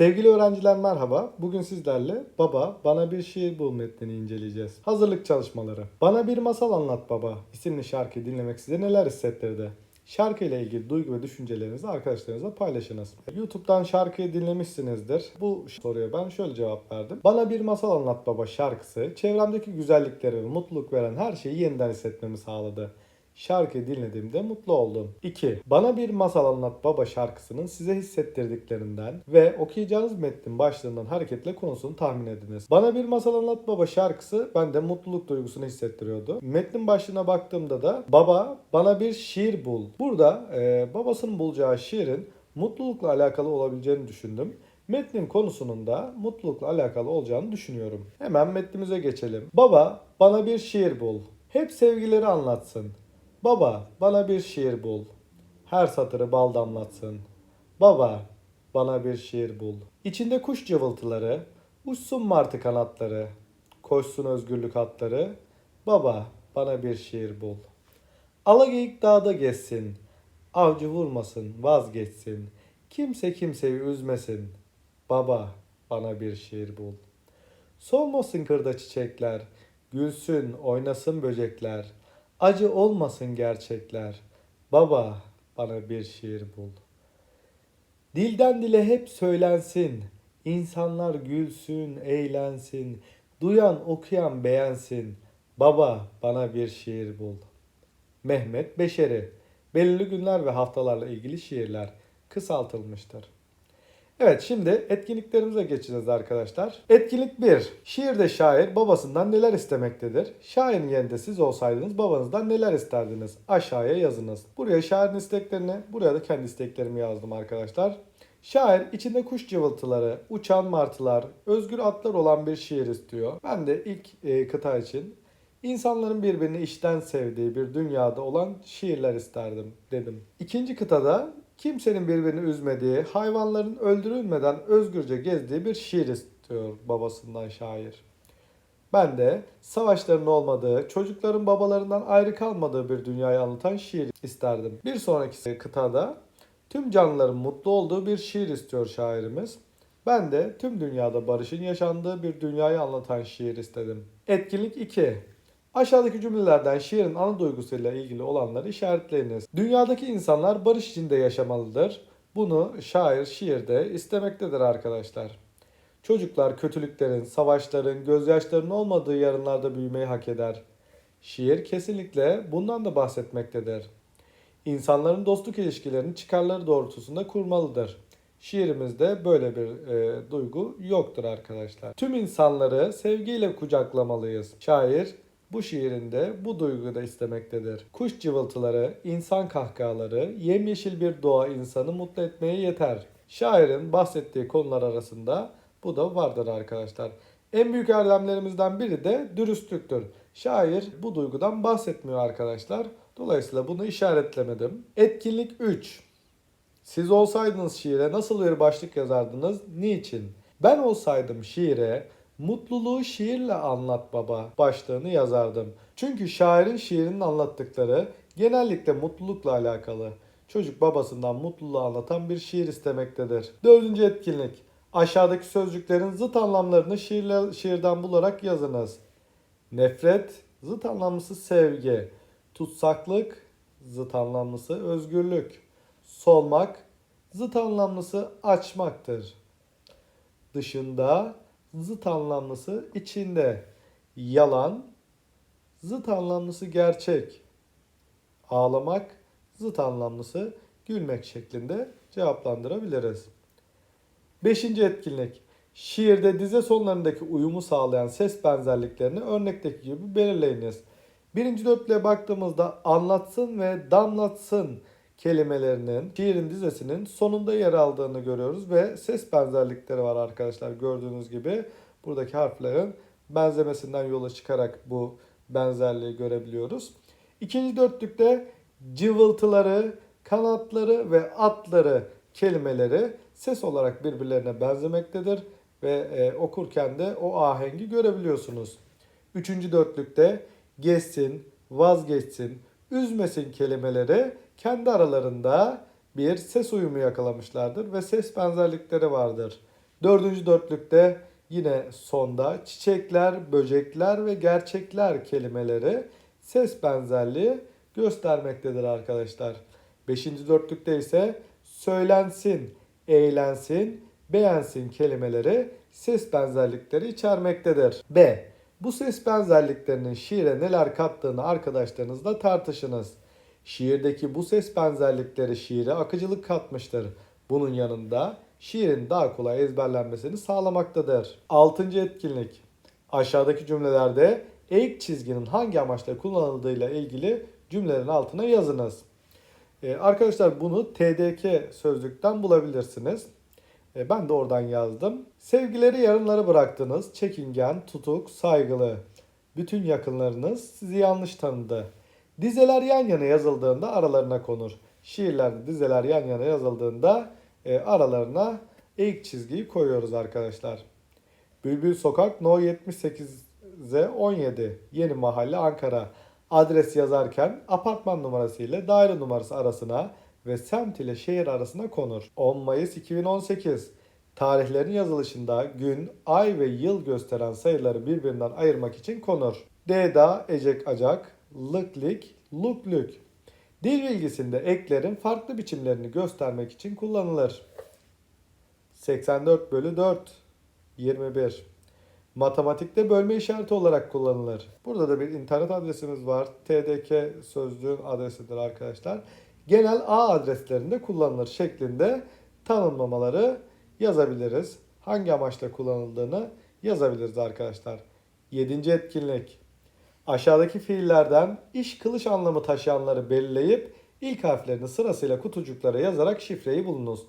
Sevgili öğrenciler merhaba. Bugün sizlerle Baba Bana Bir Şiir Bul metnini inceleyeceğiz. Hazırlık çalışmaları. Bana Bir Masal Anlat Baba isimli şarkıyı dinlemek size neler hissettirdi? Şarkı ile ilgili duygu ve düşüncelerinizi arkadaşlarınızla paylaşınız. YouTube'dan şarkıyı dinlemişsinizdir. Bu soruya ben şöyle cevap verdim. Bana Bir Masal Anlat Baba şarkısı çevremdeki güzellikleri ve mutluluk veren her şeyi yeniden hissetmemi sağladı. Şarkıyı dinlediğimde mutlu oldum. 2. Bana bir masal anlat baba şarkısının size hissettirdiklerinden ve okuyacağınız metnin başlığından hareketle konusunu tahmin ediniz. Bana bir masal anlat baba şarkısı bende mutluluk duygusunu hissettiriyordu. Metnin başlığına baktığımda da baba bana bir şiir bul. Burada e, babasının bulacağı şiirin mutlulukla alakalı olabileceğini düşündüm. Metnin konusunun da mutlulukla alakalı olacağını düşünüyorum. Hemen metnimize geçelim. Baba bana bir şiir bul. Hep sevgileri anlatsın. Baba bana bir şiir bul. Her satırı bal damlatsın. Baba bana bir şiir bul. İçinde kuş cıvıltıları, uçsun martı kanatları, koşsun özgürlük atları. Baba bana bir şiir bul. Alageyik dağda gezsin, avcı vurmasın, vazgeçsin. Kimse kimseyi üzmesin. Baba bana bir şiir bul. Solmasın kırda çiçekler, gülsün, oynasın böcekler. Acı olmasın gerçekler. Baba bana bir şiir bul. Dilden dile hep söylensin. İnsanlar gülsün, eğlensin. Duyan, okuyan beğensin. Baba bana bir şiir bul. Mehmet Beşeri. Belirli günler ve haftalarla ilgili şiirler kısaltılmıştır. Evet şimdi etkinliklerimize geçeceğiz arkadaşlar. Etkinlik 1. Şiirde şair babasından neler istemektedir? Şairin yerinde siz olsaydınız babanızdan neler isterdiniz? Aşağıya yazınız. Buraya şairin isteklerini, buraya da kendi isteklerimi yazdım arkadaşlar. Şair içinde kuş cıvıltıları, uçan martılar, özgür atlar olan bir şiir istiyor. Ben de ilk e, kıta için insanların birbirini içten sevdiği bir dünyada olan şiirler isterdim dedim. İkinci kıtada kimsenin birbirini üzmediği, hayvanların öldürülmeden özgürce gezdiği bir şiir istiyor babasından şair. Ben de savaşların olmadığı, çocukların babalarından ayrı kalmadığı bir dünyayı anlatan şiir isterdim. Bir sonraki kıtada tüm canlıların mutlu olduğu bir şiir istiyor şairimiz. Ben de tüm dünyada barışın yaşandığı bir dünyayı anlatan şiir istedim. Etkinlik 2. Aşağıdaki cümlelerden şiirin ana duygusuyla ilgili olanları işaretleyiniz. Dünyadaki insanlar barış içinde yaşamalıdır. Bunu şair şiirde istemektedir arkadaşlar. Çocuklar kötülüklerin, savaşların, gözyaşlarının olmadığı yarınlarda büyümeyi hak eder. Şiir kesinlikle bundan da bahsetmektedir. İnsanların dostluk ilişkilerini çıkarları doğrultusunda kurmalıdır. Şiirimizde böyle bir e, duygu yoktur arkadaşlar. Tüm insanları sevgiyle kucaklamalıyız. Şair bu şiirinde bu duyguyu da istemektedir. Kuş cıvıltıları, insan kahkahaları, yemyeşil bir doğa insanı mutlu etmeye yeter. Şairin bahsettiği konular arasında bu da vardır arkadaşlar. En büyük erdemlerimizden biri de dürüstlüktür. Şair bu duygudan bahsetmiyor arkadaşlar. Dolayısıyla bunu işaretlemedim. Etkinlik 3. Siz olsaydınız şiire nasıl bir başlık yazardınız? Niçin? Ben olsaydım şiire Mutluluğu şiirle anlat baba başlığını yazardım. Çünkü şairin şiirinin anlattıkları genellikle mutlulukla alakalı. Çocuk babasından mutluluğu anlatan bir şiir istemektedir. Dördüncü etkinlik. Aşağıdaki sözcüklerin zıt anlamlarını şiirle, şiirden bularak yazınız. Nefret, zıt anlamlısı sevgi. Tutsaklık, zıt anlamlısı özgürlük. Solmak, zıt anlamlısı açmaktır. Dışında, zıt anlamlısı içinde. Yalan, zıt anlamlısı gerçek. Ağlamak, zıt anlamlısı gülmek şeklinde cevaplandırabiliriz. Beşinci etkinlik. Şiirde dize sonlarındaki uyumu sağlayan ses benzerliklerini örnekteki gibi belirleyiniz. Birinci dörtlüğe baktığımızda anlatsın ve damlatsın kelimelerinin şiirin dizesinin sonunda yer aldığını görüyoruz ve ses benzerlikleri var arkadaşlar gördüğünüz gibi buradaki harflerin benzemesinden yola çıkarak bu benzerliği görebiliyoruz. İkinci dörtlükte cıvıltıları, kanatları ve atları kelimeleri ses olarak birbirlerine benzemektedir ve e, okurken de o ahengi görebiliyorsunuz. Üçüncü dörtlükte geçsin, vazgeçsin, üzmesin kelimeleri kendi aralarında bir ses uyumu yakalamışlardır ve ses benzerlikleri vardır. Dördüncü dörtlükte yine sonda çiçekler, böcekler ve gerçekler kelimeleri ses benzerliği göstermektedir arkadaşlar. Beşinci dörtlükte ise söylensin, eğlensin, beğensin kelimeleri ses benzerlikleri içermektedir. B. Bu ses benzerliklerinin şiire neler kattığını arkadaşlarınızla tartışınız. Şiirdeki bu ses benzerlikleri şiire akıcılık katmıştır. Bunun yanında şiirin daha kolay ezberlenmesini sağlamaktadır. Altıncı etkinlik. Aşağıdaki cümlelerde eğik çizginin hangi amaçla kullanıldığıyla ilgili cümlelerin altına yazınız. Ee, arkadaşlar bunu TDK sözlükten bulabilirsiniz. Ee, ben de oradan yazdım. Sevgileri yarınları bıraktınız. Çekingen, tutuk, saygılı. Bütün yakınlarınız sizi yanlış tanıdı. Dizeler yan yana yazıldığında aralarına konur. Şiirlerde dizeler yan yana yazıldığında e, aralarına eğik çizgiyi koyuyoruz arkadaşlar. Bülbül Sokak No 78'e 17 Yeni Mahalle Ankara. Adres yazarken apartman numarası ile daire numarası arasına ve semt ile şehir arasına konur. 10 Mayıs 2018 Tarihlerin yazılışında gün, ay ve yıl gösteren sayıları birbirinden ayırmak için konur. Deda, ecek, acak, lık, lik, luk, lük. Dil bilgisinde eklerin farklı biçimlerini göstermek için kullanılır. 84 bölü 4, 21. Matematikte bölme işareti olarak kullanılır. Burada da bir internet adresimiz var. TDK sözlüğün adresidir arkadaşlar. Genel ağ adreslerinde kullanılır şeklinde tanımlamaları yazabiliriz. Hangi amaçla kullanıldığını yazabiliriz arkadaşlar. Yedinci etkinlik. Aşağıdaki fiillerden iş kılış anlamı taşıyanları belirleyip ilk harflerini sırasıyla kutucuklara yazarak şifreyi bulunuz.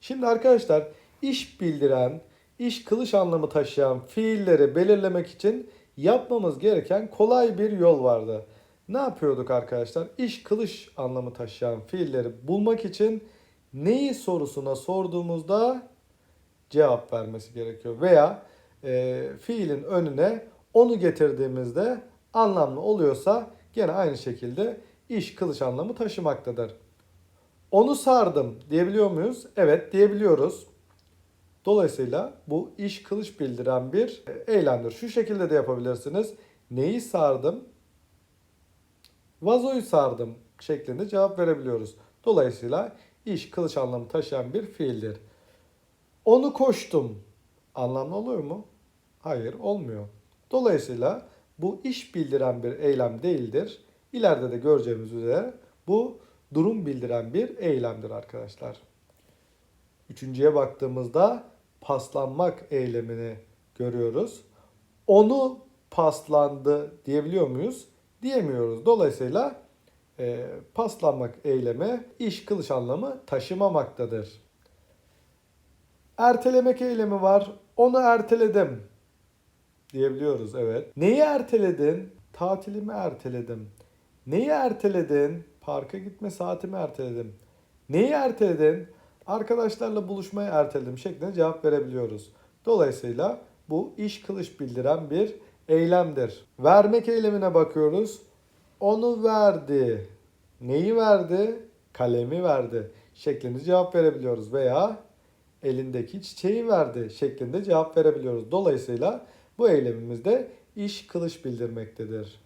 Şimdi arkadaşlar iş bildiren, iş kılış anlamı taşıyan fiilleri belirlemek için yapmamız gereken kolay bir yol vardı. Ne yapıyorduk arkadaşlar? İş kılış anlamı taşıyan fiilleri bulmak için neyi sorusuna sorduğumuzda cevap vermesi gerekiyor. Veya e, fiilin önüne onu getirdiğimizde anlamlı oluyorsa gene aynı şekilde iş kılıç anlamı taşımaktadır. Onu sardım diyebiliyor muyuz? Evet diyebiliyoruz. Dolayısıyla bu iş kılıç bildiren bir eylemdir. Şu şekilde de yapabilirsiniz. Neyi sardım? Vazoyu sardım şeklinde cevap verebiliyoruz. Dolayısıyla iş kılıç anlamı taşıyan bir fiildir. Onu koştum. Anlamlı oluyor mu? Hayır, olmuyor. Dolayısıyla bu iş bildiren bir eylem değildir. İleride de göreceğimiz üzere bu durum bildiren bir eylemdir arkadaşlar. Üçüncüye baktığımızda paslanmak eylemini görüyoruz. Onu paslandı diyebiliyor muyuz? Diyemiyoruz. Dolayısıyla e, paslanmak eylemi iş kılış anlamı taşımamaktadır. Ertelemek eylemi var. Onu erteledim diyebiliyoruz evet. Neyi erteledin? Tatilimi erteledim. Neyi erteledin? Parka gitme saatimi erteledim. Neyi erteledin? Arkadaşlarla buluşmayı erteledim şeklinde cevap verebiliyoruz. Dolayısıyla bu iş kılış bildiren bir eylemdir. Vermek eylemine bakıyoruz. Onu verdi. Neyi verdi? Kalemi verdi şeklinde cevap verebiliyoruz veya elindeki çiçeği verdi şeklinde cevap verebiliyoruz. Dolayısıyla bu eylemimizde iş kılıç bildirmektedir.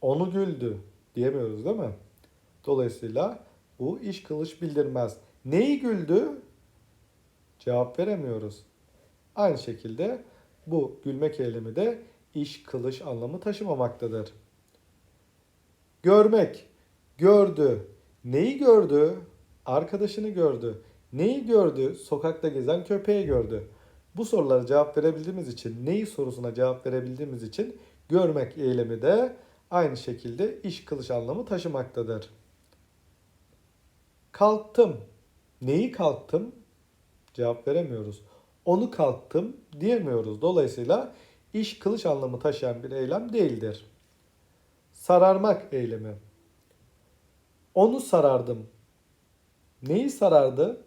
Onu güldü diyemiyoruz değil mi? Dolayısıyla bu iş kılıç bildirmez. Neyi güldü? Cevap veremiyoruz. Aynı şekilde bu gülmek eylemi de iş kılıç anlamı taşımamaktadır. Görmek, gördü. Neyi gördü? Arkadaşını gördü. Neyi gördü? Sokakta gezen köpeği gördü. Bu sorulara cevap verebildiğimiz için, neyi sorusuna cevap verebildiğimiz için görmek eylemi de aynı şekilde iş kılış anlamı taşımaktadır. Kalktım. Neyi kalktım? Cevap veremiyoruz. Onu kalktım diyemiyoruz. Dolayısıyla iş kılıç anlamı taşıyan bir eylem değildir. Sararmak eylemi. Onu sarardım. Neyi sarardı?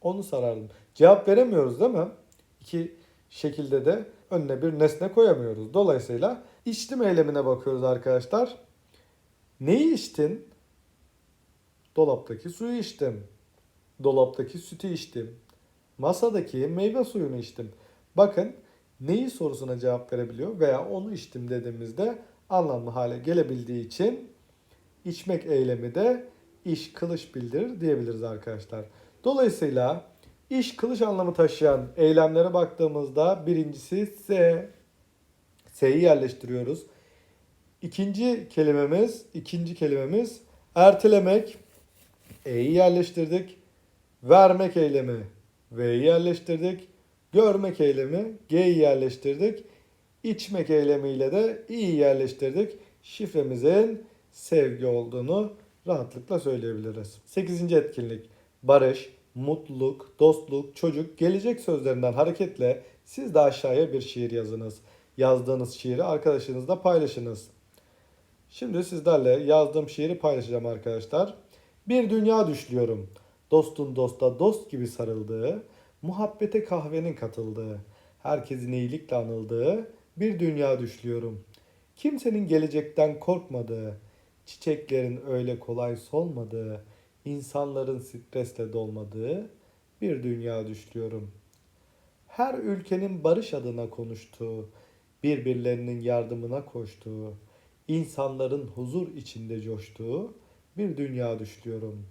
Onu sarardım. Cevap veremiyoruz değil mi? İki şekilde de önüne bir nesne koyamıyoruz. Dolayısıyla içtim eylemine bakıyoruz arkadaşlar. Neyi içtin? Dolaptaki suyu içtim. Dolaptaki sütü içtim. Masadaki meyve suyunu içtim. Bakın neyi sorusuna cevap verebiliyor veya onu içtim dediğimizde anlamlı hale gelebildiği için içmek eylemi de iş kılıç bildirir diyebiliriz arkadaşlar. Dolayısıyla iş kılıç anlamı taşıyan eylemlere baktığımızda birincisi S. S'yi yerleştiriyoruz. İkinci kelimemiz, ikinci kelimemiz ertelemek. E'yi yerleştirdik. Vermek eylemi. V'yi yerleştirdik. Görmek eylemi. G'yi yerleştirdik. İçmek eylemiyle de i'yi yerleştirdik. Şifremizin sevgi olduğunu rahatlıkla söyleyebiliriz. 8. etkinlik. Barış, mutluluk, dostluk, çocuk, gelecek sözlerinden hareketle siz de aşağıya bir şiir yazınız. Yazdığınız şiiri arkadaşınızla paylaşınız. Şimdi sizlerle yazdığım şiiri paylaşacağım arkadaşlar. Bir dünya düşlüyorum. Dostun dosta dost gibi sarıldığı, muhabbete kahvenin katıldığı, herkesin iyilikle anıldığı bir dünya düşlüyorum. Kimsenin gelecekten korkmadığı, çiçeklerin öyle kolay solmadığı, insanların stresle dolmadığı bir dünya düşlüyorum. Her ülkenin barış adına konuştuğu, birbirlerinin yardımına koştuğu, insanların huzur içinde coştuğu bir dünya düşlüyorum.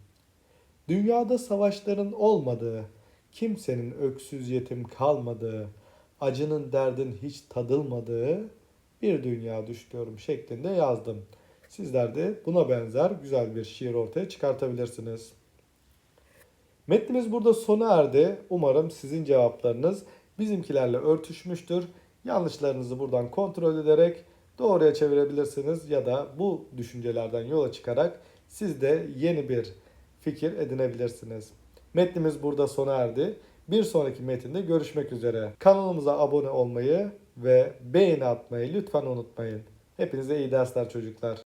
Dünyada savaşların olmadığı, kimsenin öksüz yetim kalmadığı, acının derdin hiç tadılmadığı bir dünya düşlüyorum şeklinde yazdım. Sizler de buna benzer güzel bir şiir ortaya çıkartabilirsiniz. Metnimiz burada sona erdi. Umarım sizin cevaplarınız bizimkilerle örtüşmüştür. Yanlışlarınızı buradan kontrol ederek doğruya çevirebilirsiniz ya da bu düşüncelerden yola çıkarak siz de yeni bir fikir edinebilirsiniz. Metnimiz burada sona erdi. Bir sonraki metinde görüşmek üzere. Kanalımıza abone olmayı ve beğeni atmayı lütfen unutmayın. Hepinize iyi dersler çocuklar.